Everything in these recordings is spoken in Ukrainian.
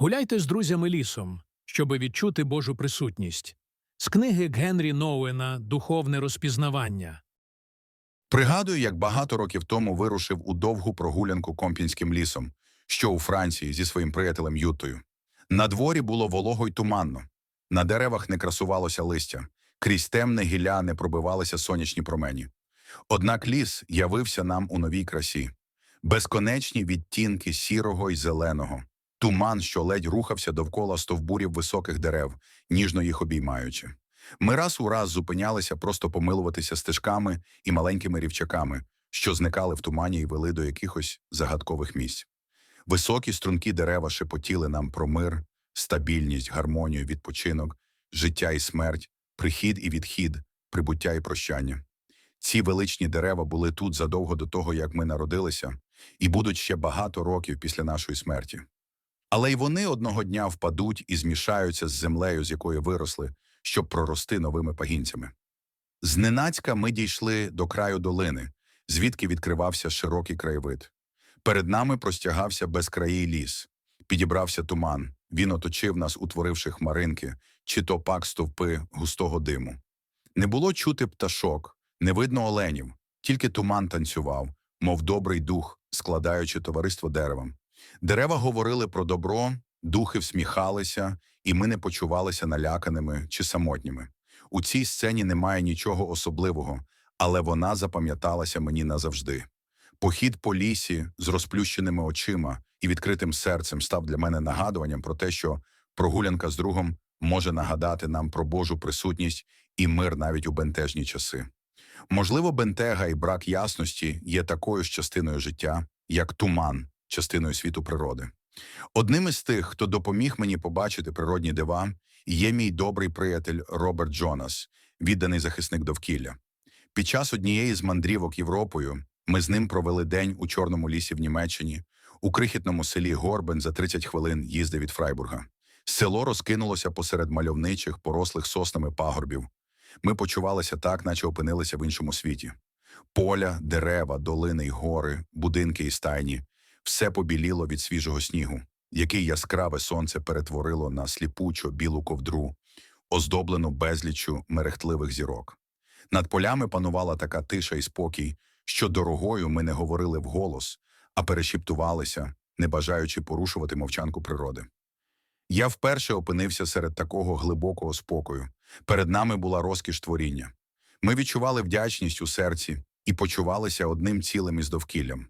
Гуляйте з друзями лісом, щоби відчути Божу присутність. З книги Генрі Ноуена Духовне розпізнавання. Пригадую, як багато років тому вирушив у довгу прогулянку Компінським лісом, що у Франції зі своїм приятелем Ютою. На дворі було волого й туманно. На деревах не красувалося листя, крізь темне гілля не пробивалися сонячні промені. Однак ліс явився нам у новій красі. Безконечні відтінки сірого й зеленого, туман, що ледь рухався довкола стовбурів високих дерев, ніжно їх обіймаючи. Ми раз у раз зупинялися просто помилуватися стежками і маленькими рівчаками, що зникали в тумані і вели до якихось загадкових місць. Високі стрункі дерева шепотіли нам про мир, стабільність, гармонію, відпочинок, життя і смерть, прихід і відхід, прибуття і прощання. Ці величні дерева були тут задовго до того, як ми народилися, і будуть ще багато років після нашої смерті. Але й вони одного дня впадуть і змішаються з землею, з якої виросли, щоб прорости новими пагінцями. Зненацька ми дійшли до краю долини, звідки відкривався широкий краєвид. Перед нами простягався безкраїй ліс. Підібрався туман. Він оточив нас, утворивши хмаринки, чи то пак стовпи густого диму. Не було чути пташок, не видно оленів, тільки туман танцював, мов добрий дух, складаючи товариство деревам. Дерева говорили про добро, духи всміхалися, і ми не почувалися наляканими чи самотніми. У цій сцені немає нічого особливого, але вона запам'яталася мені назавжди. Похід по лісі з розплющеними очима і відкритим серцем став для мене нагадуванням про те, що прогулянка з другом може нагадати нам про Божу присутність і мир навіть у бентежні часи. Можливо, бентега і брак ясності є такою ж частиною життя, як туман, частиною світу природи. Одним із тих, хто допоміг мені побачити природні дива, є мій добрий приятель Роберт Джонас, відданий захисник довкілля. Під час однієї з мандрівок Європою ми з ним провели день у Чорному лісі в Німеччині, у крихітному селі Горбен за 30 хвилин їзди від Фрайбурга. Село розкинулося посеред мальовничих, порослих соснами пагорбів. Ми почувалися так, наче опинилися в іншому світі. Поля, дерева, долини й гори, будинки і стайні все побіліло від свіжого снігу, який яскраве сонце перетворило на сліпучо білу ковдру, оздоблену безліччю мерехтливих зірок. Над полями панувала така тиша і спокій, що дорогою ми не говорили вголос, а перешіптувалися, не бажаючи порушувати мовчанку природи. Я вперше опинився серед такого глибокого спокою. Перед нами була розкіш творіння. Ми відчували вдячність у серці і почувалися одним цілим із довкіллям.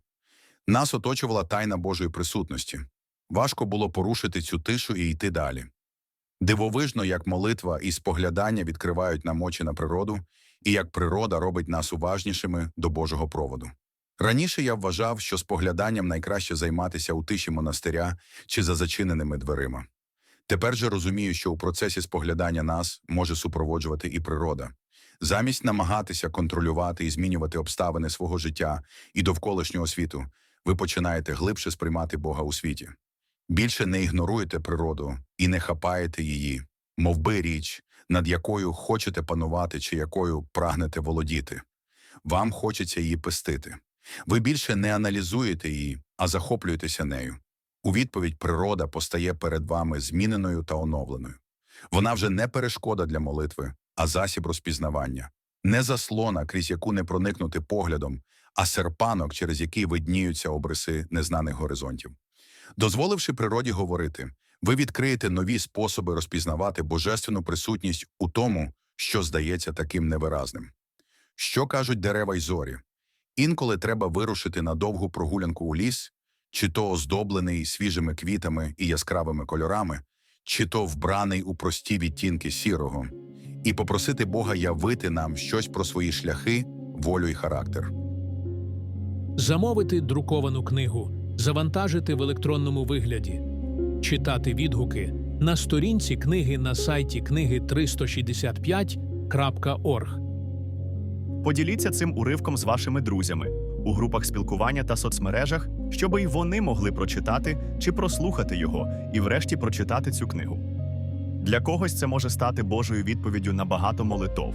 Нас оточувала тайна Божої присутності. Важко було порушити цю тишу і йти далі. Дивовижно, як молитва і споглядання відкривають нам очі на природу, і як природа робить нас уважнішими до Божого проводу. Раніше я вважав, що спогляданням найкраще займатися у тиші монастиря чи за зачиненими дверима. Тепер же розумію, що у процесі споглядання нас може супроводжувати і природа. Замість намагатися контролювати і змінювати обставини свого життя і довколишнього світу, ви починаєте глибше сприймати Бога у світі. Більше не ігноруєте природу і не хапаєте її, мов би річ, над якою хочете панувати чи якою прагнете володіти. Вам хочеться її пестити. Ви більше не аналізуєте її, а захоплюєтеся нею. У відповідь природа постає перед вами зміненою та оновленою. Вона вже не перешкода для молитви, а засіб розпізнавання, не заслона, крізь яку не проникнути поглядом, а серпанок, через який видніються обриси незнаних горизонтів. Дозволивши природі говорити, ви відкриєте нові способи розпізнавати божественну присутність у тому, що здається таким невиразним. Що кажуть дерева й зорі? Інколи треба вирушити на довгу прогулянку у ліс, чи то оздоблений свіжими квітами і яскравими кольорами, чи то вбраний у прості відтінки сірого, і попросити Бога явити нам щось про свої шляхи, волю і характер. Замовити друковану книгу, завантажити в електронному вигляді, читати відгуки на сторінці книги на сайті книги 365.org. Поділіться цим уривком з вашими друзями у групах спілкування та соцмережах, щоб і вони могли прочитати чи прослухати його і, врешті, прочитати цю книгу. Для когось це може стати Божою відповіддю на багато молитов,